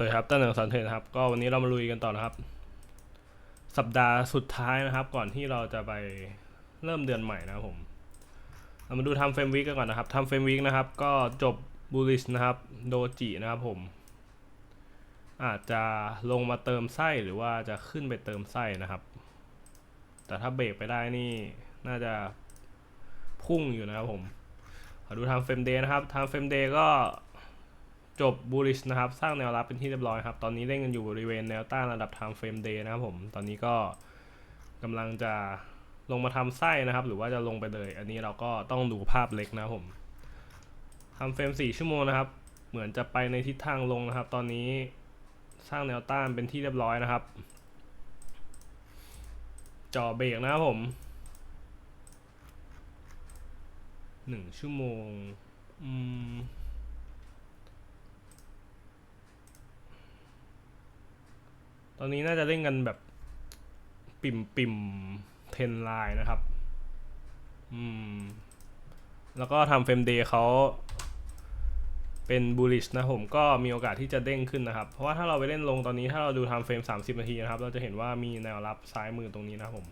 วัสดีครับต้นหนึ่งสันเทนครับ ก็วันนี้เรามาลุยกันต่อนะครับ สัปดาห์สุดท้ายนะครับ ก่อนที่เราจะไปเริ่มเดือนใหม่นะครับผม เรามาดูทำเฟรมวิกกันก่อนนะครับทำเฟรมวิกนะครับ ก็จบบูลิชนะครับ โดจินะครับผม อาจจะลงมาเติมไส้หรือว่าจะขึ้นไปเติมไส้นะครับ แต่ถ้าเบรกไปได้นี่น่าจะพุ่งอยู่นะครับผมขอดูทำเฟรมเดย์นะครับทำเฟรมเดย์ก็ จบบูริชนะครับ สร้างแนวรับเป็นที่เรียบร้อยครับ ตอนนี้เล่นกันอยู่บริเวณแนวต้านระดับ time frame day นะครับผม ตอนนี้ก็กำลังจะลงมาทำไส้นะครับ หรือว่าจะลงไปเลย อันนี้เราก็ต้องดูภาพเล็กนะครับผมทำเฟรม4ชั่วโมงนะครับ เหมือนจะไปในทิศทางลงนะครับ ตอนนี้สร้างแนวต้านเป็นที่เรียบร้อยนะครับจ่อเบรกนะครับผมหนึ่งชั่วโมง อืม ตอนนี้น่าจะเล่นกันแบบ ปิ่มปิ่มเทนไลน์นะครับ อืม แล้วก็ทำเฟรมเดย์เขาเป็นบูลิชนะผมก็มีโอกาสที่จะเด้งขึ้นนะครับ เพราะว่าถ้าเราไปเล่นลงตอนนี้ถ้าเราดูทำเฟรม 30 นาทีนะครับ เราจะเห็นว่ามีแนวรับซ้ายมือตรงนี้นะครับผม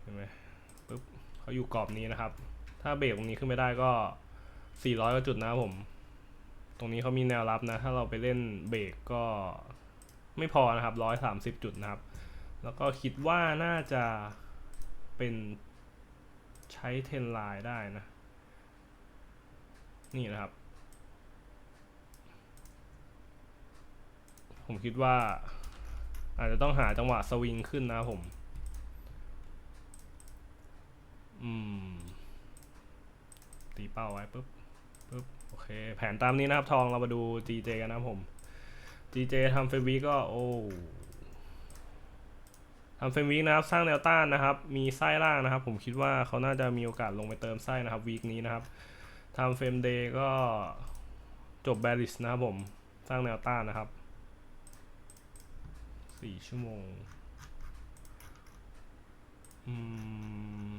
เห็นไหมปุ๊บเขาอยู่กรอบนี้นะครับ ถ้าเบรกตรงนี้ขึ้นไม่ได้ก็ 400กว่าจุดนะครับผม ตรงนี้เขามีแนวรับนะ ถ้าเราไปเล่นเบรกก็ ไม่พอนะครับร้อยสามสิบจุดนะครับ แล้วก็คิดว่าน่าจะเป็นใช้เทนไลน์ได้นะ นี่นะครับ ผมคิดว่า อาจจะต้องหาจังหวะสวิงขึ้นนะผม อืม ตีเป้าไว้ปุ๊บปุ๊บโอเค แผนตามนี้นะครับทองเรามาดู GJ กันนะครั บผม GJ ทำเฟรมวีก็โอ้ทำเฟรมวีนะครับสร้างแนวต้านนะครับ มีไส้ล่างนะครับ ผมคิดว่าเขาน่าจะมีโอกาสลงไปเติมไส้นะครับวีคนี้นะครับทำเฟรมเดย์ก็จบแบริสนะครับผมสร้างแนวต้านนะครับสี่ชั่วโมงอืม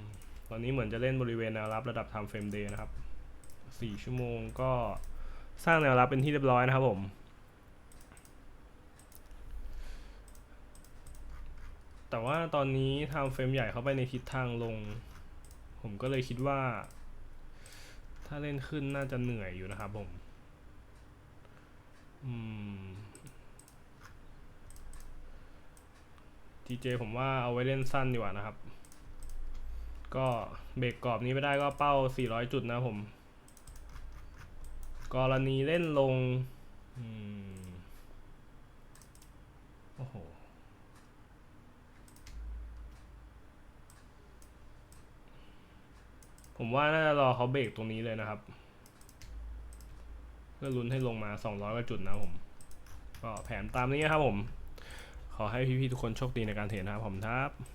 ตอนนี้เหมือนจะเล่นบริเวณแนวรับระดับ time frame day นะครับสี่ชั่วโมงก็สร้างแนวรับเป็นที่เรียบร้อยนะครับผม แต่ ว่าตอนนี้ทำเฟรมใหญ่เข้าไปในทิศทางลง ผมก็เลยคิดว่า ถ้าเล่นขึ้นน่าจะเหนื่อยอยู่นะครับผม อืม TJ ผมว่าเอาไว้เล่นสั้นดีกว่านะครับ ก็เบรกกรอบนี้ไม่ได้ก็เป้า 400 จุดนะผม กรณีเล่นลง อืม โอ้โห ผมว่าน่าจะรอเขาเบรกตรงนี้เลยนะครับ เพื่อลุ้นให้ลงมา 200กว่าจุดนะผม ก็แผนตามนี้นะครับผม ขอให้พี่ๆทุกคนโชคดีในการเทรดนะครับผมครับ